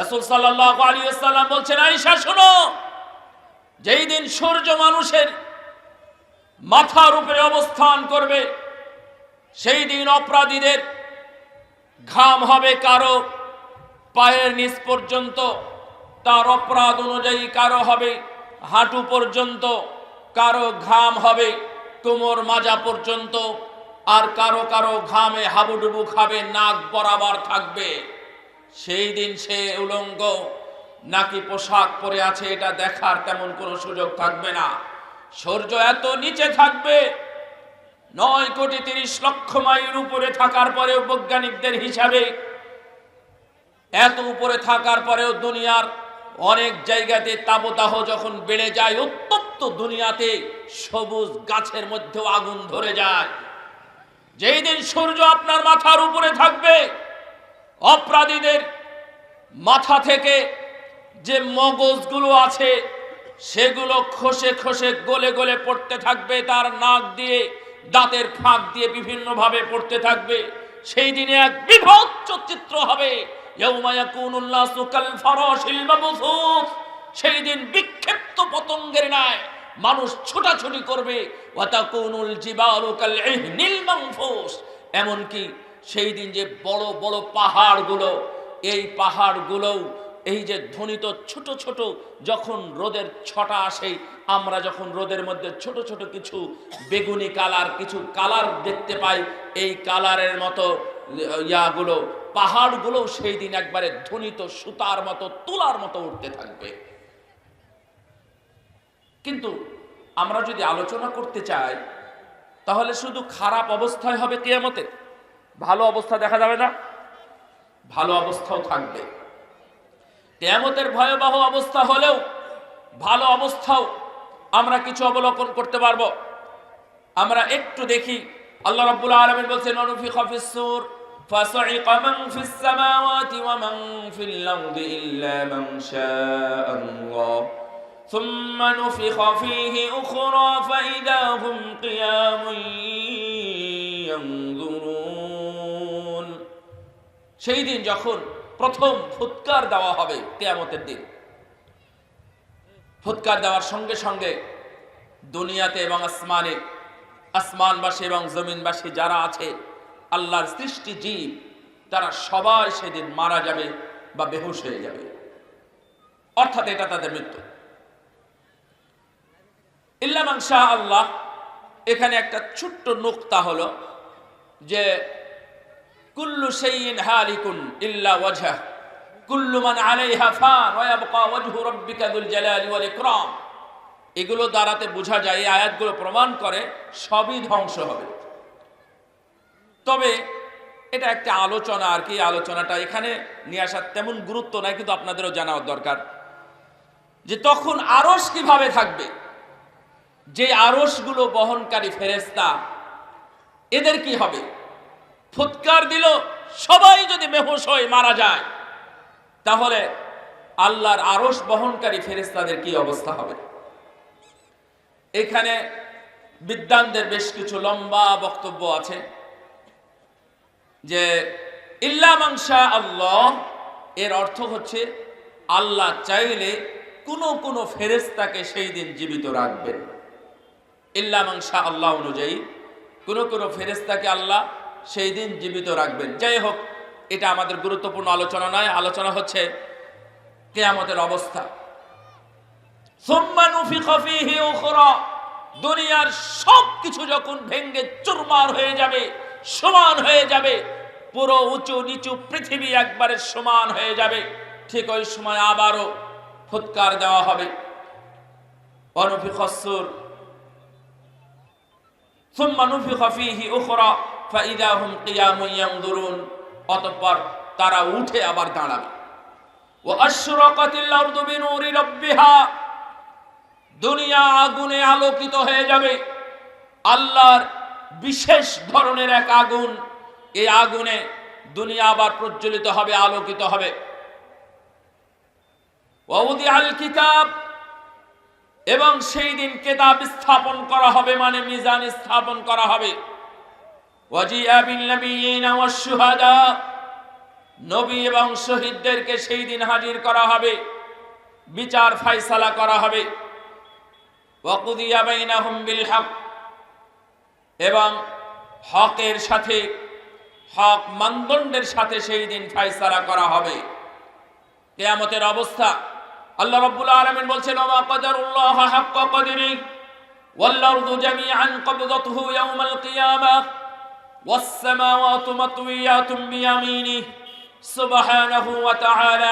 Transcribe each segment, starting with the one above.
রাসূল সাল্লাল্লাহু আলাইহি ওয়াসাল্লাম বলছেন, আয়েশা, শোনো। যেই দিন সূর্য মানুষের মাথার উপরে অবস্থান করবে, সেই দিন অপরাধীদের ঘাম হবে কারও পায়ের নিচ পর্যন্ত, তার অপরাধ অনুযায়ী কারও হবে হাঁটু পর্যন্ত, কারও ঘাম হবে কোমর মাজা পর্যন্ত, আর কারও কারও ঘামে হাবুডুবু খাবে, নাক বরাবর থাকবে। সেই দিন সে উলঙ্গ নাকি পোশাক পরে আছে, এটা দেখার তেমন কোনো সুযোগ থাকবে না। সূর্য এত নিচে থাকবে, নয় কোটি তিরিশ লক্ষ মাইল উপরে থাকার পরেও বৈজ্ঞানিকদের হিসাবে, এত উপরে থাকার পরেও দুনিয়ার অনেক জায়গাতে তাপদাহ যখন বেড়ে যায়, উত্তপ্ত দুনিয়াতে সবুজ গাছের মধ্যেও আগুন ধরে যায়। যেই দিন সূর্য আপনার মাথার উপরে থাকবে অপরাধীদের মাথা থেকে যে মগজগুলো আছে, সেগুলো খসে খসে গলে গলে পড়তে থাকবে, তার নাক দিয়ে, দাঁতের ফাঁক দিয়ে বিভিন্নভাবে পড়তে থাকবে। সেই দিনে এক বিভৎস চিত্র হবে সেই দিন বিক্ষিপ্ত পতঙ্গের ন্যায় মানুষ ছোটাছুটি করবে এমনকি সেই দিন যে বড় বড় পাহাড়গুলো, এই পাহাড়গুলোও, এই যে ধ্বনিত ছোট ছোট যখন রোদের ছটা আসে, আমরা যখন রোদের মধ্যে ছোট ছোট কিছু বেগুনি কালার, কিছু কালার দেখতে পাই, এই কালারের মতো ইয়াগুলো পাহাড়গুলো সেই দিন একবারে ধ্বনিত সুতার মতো, তুলার মতো উঠতে থাকবে। কিন্তু আমরা যদি আলোচনা করতে চাই, তাহলে শুধু খারাপ অবস্থায় হবে কেয়ামতে ভালো অবস্থা দেখা যাবে না ভালো অবস্থাও থাকবে কেয়ামতের ভয়াবহ অবস্থা হলেও ভালো অবস্থাও আমরা কিছু অবলোকন করতে পারবো আমরা একটু দেখি আল্লাহ রাব্বুল আলামিন বলছেন অনুফিখা ফিস সূর فصعق من في السماوات ومن في الأرض إلا من شاء الله ثم نفخ فيه أخرى فإذا هم قيام ينظرون সেই দিন যখন প্রথম ফুৎকার দেওয়া হবে কেয়ামতের দিন, ফুৎকার দেওয়ার সঙ্গে সঙ্গে দুনিয়াতে এবং আসমানে, আসমানবাসী এবং জমিনবাসী যারা আছে, আল্লাহর সৃষ্টি জীব, তারা সবাই সেদিন মারা যাবে বা বেহুশ হয়ে যাবে। অর্থাৎ এটা তাদের মৃত্যু। ইল্লামান শাহ আল্লাহ এখানে একটা ছোট্ট নোক্তা হলো যে কুল্লু শাইইন হালিকুন ইল্লা ওয়াজহা, কুল্লু মান আলাইহা ফান ওয়া ইয়াবকা ওয়াজহু রাব্বিকা যুল জালালি ওয়াল ইকরাম। এগুলো দ্বারাতে বোঝা যায়, এই আয়াতগুলো প্রমাণ করে সবই ধ্বংস হবে। তবে এটা একটা আলোচনা আর কি আলোচনাটা এখানে নিয়ে আসার তেমন গুরুত্ব নাই, কিন্তু আপনাদেরও জানা দরকার। যে তখন আরস কীভাবে থাকবে? যে আরসগুলো বহনকারী ফেরেস্তা এদের কি হবে? ফুৎকার দিল, সবাই যদি মেহস হয়ে মারা যায়, তাহলে আল্লাহর আরস বহনকারী ফেরেস্তাদের কি অবস্থা হবে? এখানে বিদ্যানদের বেশ কিছু লম্বা বক্তব্য আছে যে, ইল্লা মাংসা আল্লাহ এর অর্থ হচ্ছে, আল্লাহ চাইলে কোনো কোনো ফেরেস্তাকে সেই দিন জীবিত রাখবেন। ইল্লা মাংসা আল্লাহ অনুযায়ী, কোনো কোনো ফেরেস্তাকে আল্লাহ সেই দিন জীবিত রাখবেন। যাই হোক, এটা আমাদের গুরুত্বপূর্ণ আলোচনা নয়। আলোচনা হচ্ছে কেয়ামতের অবস্থা। দুনিয়ার সব কিছু যখন ভেঙ্গে চুরমার হয়ে যাবে, সমান হয়ে যাবে, পুরো উঁচু নিচু পৃথিবী একবারে সমান হয়ে যাবে। ঠিক ওই সময় আবারও ফুৎকার দেওয়া হবে। অনুফি খসুর সুম্মানুফি খফিহি উখরা। ফাইদাহুম কিয়ামুয়ামদুরুন অতঃপর তারা উঠে আবার দাঁড়াবে। ও আশরাকাতিল আরদু বিনুরি রাব্বিহা, দুনিয়া আগুনে আলোকিত হয়ে যাবে। আল্লাহর বিশেষ ধরনের এক আগুন, এই আগুনে দুনিয়া আবার প্রজ্বলিত হবে, আলোকিত হবে। ওয়াউদি আল কিতাব, এবং সেই দিন কেতাব স্থাপন করা হবে মানে মিজান স্থাপন করা হবে। ওয়াজিয়া নাবিয়িনা ওয়াশ নবী এবং শহীদদেরকে সেই দিন হাজির করা হবে। বিচার ফাইসালা করা হবে। ওয়াকুদিয়া বাইনাহুম বিল হক। এবং হকের সাথে, হক মানদণ্ডের সাথে সেই দিন ফাইসালা করা হবে। কেয়ামতের অবস্থা। আল্লাহ রাব্বুল আলামিন বলছেন ওমা কদারুল্লাহ হাক্কা কদরি ওয়াল আরদু জামিআন কবদাতুহু ইয়াওমাল কিয়ামাহ ওয়াস সামাওয়াতু মাতউইয়াতুম বিয়ামিনিহি সুবহানাহু ওয়া তাআলা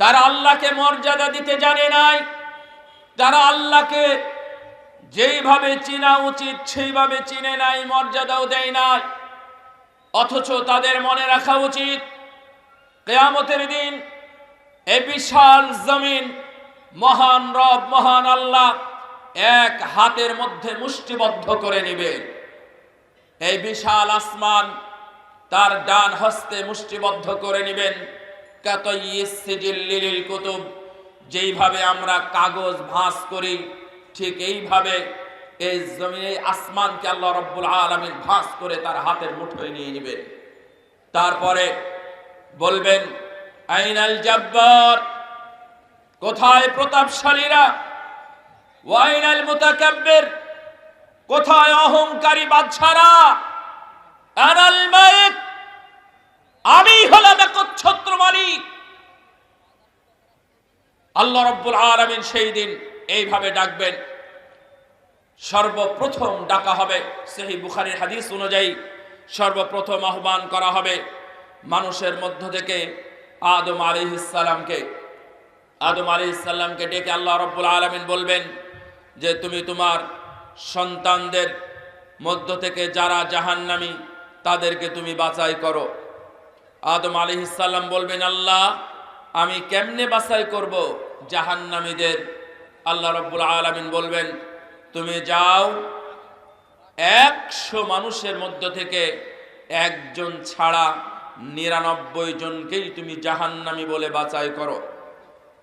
তারা আল্লাহকে মর্যাদা দিতে জানে নাই। তারা আল্লাহকে যেইভাবে চিনা উচিত, সেইভাবে চিনে নাই, মর্যাদাও দেয় নাই। অথচ তাদের মনে রাখা উচিত, কেয়ামতের দিন এ বিশাল জমিন, মহান রব, মহান আল্লাহ এক হাতের মধ্যে মুষ্টিবদ্ধ করে নেবেন এই বিশাল আসমান তার ডান হস্তে মুষ্টিবদ্ধ করে নেবেন। কুতুব, যেইভাবে আমরা কাগজ ভাঁজ করি, ঠিক এইভাবে এই জমিনে আসমানকে আল্লাহ রব্বুল আলমিন ভাঁজ করে তার হাতের মুঠোয় নিয়ে নেবেন। তারপরে বলবেন, আইনাল জাব্বার, কোথায় প্রতাপশালীরা ওয়াইনাল মুতাকাব্বির, কোথায় অহংকারী বাদশারা? আনাল মালিক আমি হলাম একচ্ছত্র মালিক। আল্লাহ রব্বুল আলামিন সেই দিন এইভাবে ডাকবেন, সর্বপ্রথম ডাকা হবে সেই বুখারীর হাদিস অনুযায়ী, সর্বপ্রথম আহ্বান করা হবে মানুষের মধ্য থেকে আদম আলিহিসাল্লামকে আদম আলিহিসাল্লামকে ডেকে আল্লাহ রব্বুল আলমিন বলবেন যে তুমি তোমার সন্তানদের মধ্য থেকে যারা জাহান্নামী, তাদেরকে তুমি বাছাই করো। আদম আলিহিসাল্লাম বলবেন, আল্লাহ, আমি কেমনে বাছাই করব? জাহান্নামীদের আল্লাহ রব্বুল আলমিন বলবেন, তুমি যাও একশো মানুষের মধ্য থেকে একজন ছাড়া নিরানব্বই জনকেই তুমি জাহান্নামী বলে বাছাই করো।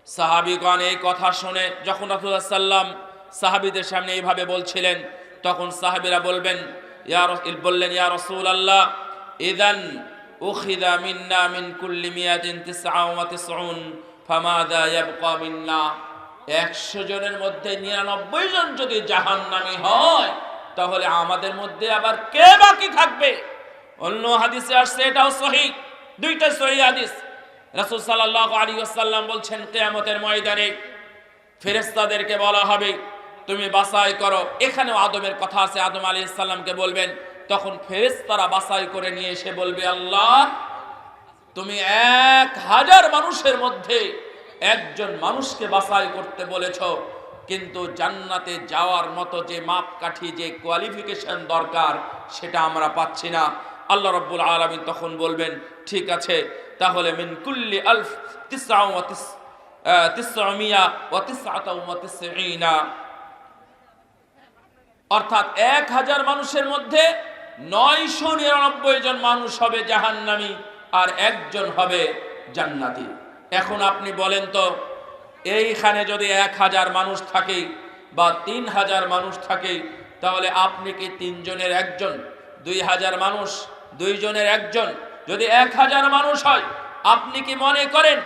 সাহাবিগণ এই কথা শুনে যখন রাসূলুল্লাহ সাল্লাম সাহাবিদের সামনে এইভাবে বলছিলেন। তখন সাহাবিরা বলবেন, ইয়া বললেন, ইয়া রসুল আল্লাহ ইদান উখিদা মিন্না মিন কুল্লি মিয়াতিন তিসআ ওয়া তিসউন ফামাদা ইয়াবকা মিন্না? একশো জনের মধ্যে নিরানব্বই জন যদি জাহান্নামী হয়, তাহলে আমাদের মধ্যে আবার কে বাকি থাকবে? অন্য হাদিসে আসছে, এটাও সহি। দুইটা সহি হাদিস। রাসূল সাল্লাল্লাহু আলাইহি ওয়াসাল্লাম বলছেন, কিয়ামতের ময়দানে ফেরেশতাদেরকে বলা হবে তুমি বাছাই করো। এখানেও আদমের কথা আছে, আদম আলাইহিস সালামকে বলবেন। তখন ফেরেশতারা বাছাই করে নিয়ে এসে বলবে, আল্লাহ, তুমি এক হাজার মানুষের মধ্যে একজন মানুষকে বাছাই করতে বলেছ। কিন্তু জান্নাতে যাওয়ার মতো যে মাপকাঠি, যে কোয়ালিফিকেশন দরকার, সেটা আমরা পাচ্ছি না। আল্লাহ রব্বুল আলমিন তখন বলবেন, ঠিক আছে, তাহলে মিন কুল্লি আলফ তিস ওয়া তিসআতা ওয়া তিসঈনা। অর্থাৎ এক হাজার মানুষের মধ্যে নয়শো নিরানব্বই জন মানুষ হবে জাহান্নামী আর একজন হবে জান্নাতি। এখন আপনি বলেন তো, এইখানে যদি এক হাজার মানুষ থাকে বা তিন হাজার মানুষ থাকে, তাহলে আপনি কি তিনজনের একজন? দুই হাজার মানুষ, দুইজনের একজন। যদি এক হাজার মানুষ হয়, আপনি কি মনে করেন,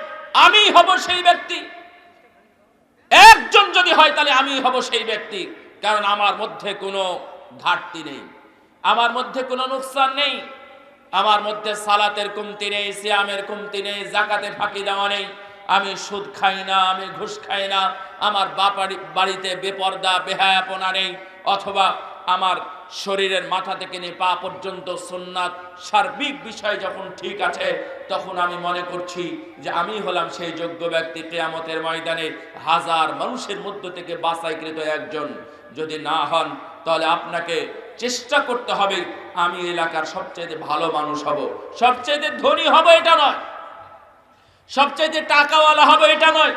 আমি হব সেই ব্যক্তি একজন যদি হয়, তাহলে আমি হব সেই ব্যক্তি। কারণ আমার মধ্যে কোনো ঘাটতি নেই। আমার মধ্যে কোনো নুকসান নেই। আমার মধ্যে সালাতের কমতি নেই, সিয়ামের কমতি নেই জাকাতে ফাঁকি দেওয়া নেই। আমি সুদ খাই না, আমি ঘুষ খাই না। আমার বাপ বাড়িতে বেপর্দা, বেহায়াপনা নেই। অথবা আমার শরীরের মাথা থেকে নিয়ে পা পর্যন্ত সুন্নাত সার্বিক বিষয় যখন ঠিক আছে, তখন আমি মনে করছি যে আমি হলাম সেই যোগ্য ব্যক্তি কেয়ামতের ময়দানে হাজার মানুষের মধ্য থেকে বাছাইকৃত একজন। যদি না হন, তাহলে আপনাকে চেষ্টা করতে হবে, আমি এলাকার সবচেয়ে ভালো মানুষ হব। সবচেয়ে ধনী হব এটা নয়। সবচেয়ে টাকাওয়ালা হবে এটা নয়।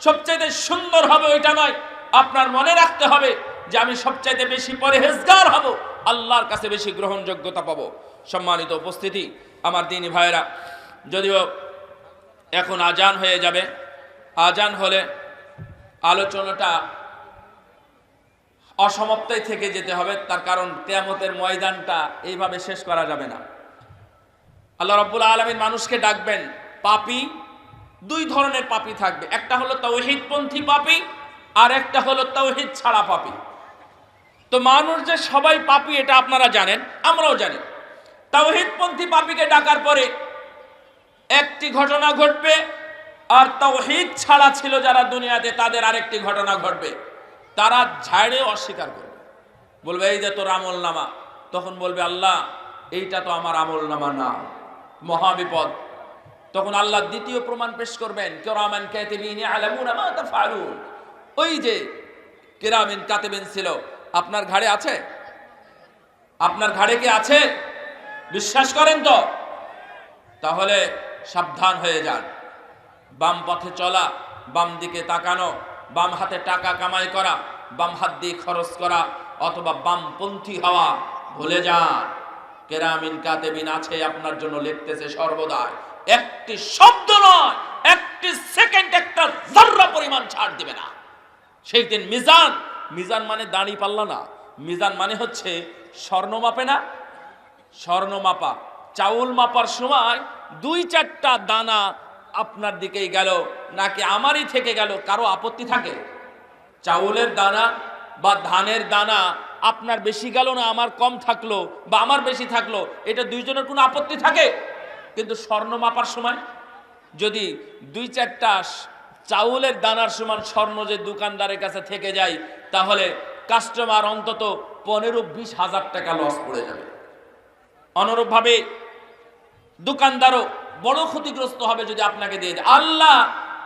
সবচেয়ে সুন্দর হবে এটা নয়। আপনার মনে রাখতে হবে যে আমি সবচাইতে বেশি পরেহেজগার হব, আল্লাহর কাছে বেশি গ্রহণযোগ্যতা পাবো। সম্মানিত উপস্থিতি, আমার দিনী ভাইরা যদিও এখন আজান হয়ে যাবে, আজান হলে আলোচনাটা অসমাপ্তই থেকে যেতে হবে, তার কারণ কেয়ামতের ময়দানটা এইভাবে শেষ করা যাবে না। আল্লাহ রব্বুল আলমিন মানুষকে ডাকবেন, পাপি, দুই ধরনের পাপি থাকবে, একটা হলো তৌহিদপন্থী পাপি, আর একটা হলো তৌহিদ ছাড়া পাপি। তো মানুষ যে সবাই পাপি, এটা আপনারা জানেন, আমরাও জানি। তাওহিদপন্থী পাপীকে ডাকার পরে একটি ঘটনা ঘটবে, আর তাওহিদ ছাড়া ছিল যারা দুনিয়াতে, তাদের আরেকটি ঘটনা ঘটবে। তারা ঝাড়ে অস্বীকার করবে। বলবে, এই যে তোর আমল নামা তখন বলবে, আল্লাহ, এইটা তো আমার আমল নামা না। মহাবিপদ। তখন আল্লাহ দ্বিতীয় প্রমাণ পেশ করবেন, কেরামান কাতিবিন ওই যে কেরামিন, কাতিবিন ছিল আপনার ঘাড়ে আছে? আপনার ঘাড়ে কি আছে? বিশ্বাস করেন তো। তাহলে সাবধান হয়ে যান। বাম পথে চলা, বাম দিকে তাকানো, বাম হাতে টাকা কামাই করা, বাম হাত দিয়ে খরচ করা, অথবা বামপন্থী হওয়া, ভুলে যান। কেরামিন কাতেবিন আছে, আপনার জন্য লিখতেছে সর্বদাই। একটি শব্দ নয়, একটি সেকেন্ড, একটা জাররা পরিমাণ ছাড় দিবে না। সেই দিন মিজান মিজান মানে দাঁড়ি পাল্লা না। মিজান মানে হচ্ছে স্বর্ণ মাপে না? স্বর্ণ মাপা। চাউল মাপার সময় দুই চারটা দানা আপনার দিকেই গেল, নাকি আমারই থেকে গেল, কারও আপত্তি থাকে? চাউলের দানা বা ধানের দানা আপনার বেশি গেল না, আমার কম থাকল বা আমার বেশি থাকল, এটা দুইজনের কোনো আপত্তি থাকে? কিন্তু স্বর্ণ মাপার সময় যদি দুই চারটা চাউলের দানার সমান স্বর্ণ যে দোকানদারের কাছে থেকে যায়, তাহলে কাস্টমার অন্তত পনেরো বিশ হাজার টাকা লস পড়ে যাবে। অনুরূপভাবে দোকানদারও বড় ক্ষতিগ্রস্ত হবে যদি আপনাকে দিয়ে দেয়। আল্লাহ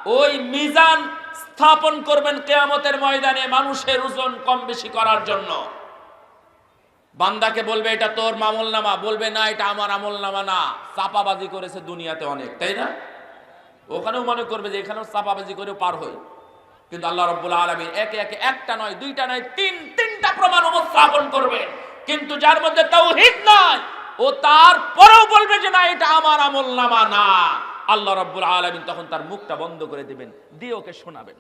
ওই মিজান স্থাপন করবেন কেয়ামতের ময়দানে মানুষের ওজন কম বেশি করার জন্য। বান্দাকে বলবে, এটা তোর মামল নামা বলবে, না, এটা আমার আমল নামা না। চাপাবাজি করেছে দুনিয়াতে অনেক, তাই না? ওখানেও মনে করবে যে এখানেও চাপাবাজি করে পার হই। কিন্তু আল্লাহ রব্বুল আলমী একে একে একটা নয়, দুইটা নয়, তিন, তিনটা প্রমাণ উপস্থাপন করবে। কিন্তু যার মধ্যে তাও হিত নয়, ও তারপরেও বলবে যে না, এটা আমার আমল নামা না। আল্লাহ রব্বুল আলমিন তখন তার মুখটা বন্ধ করে দিবেন, দিয়ে ওকে শোনাবেন।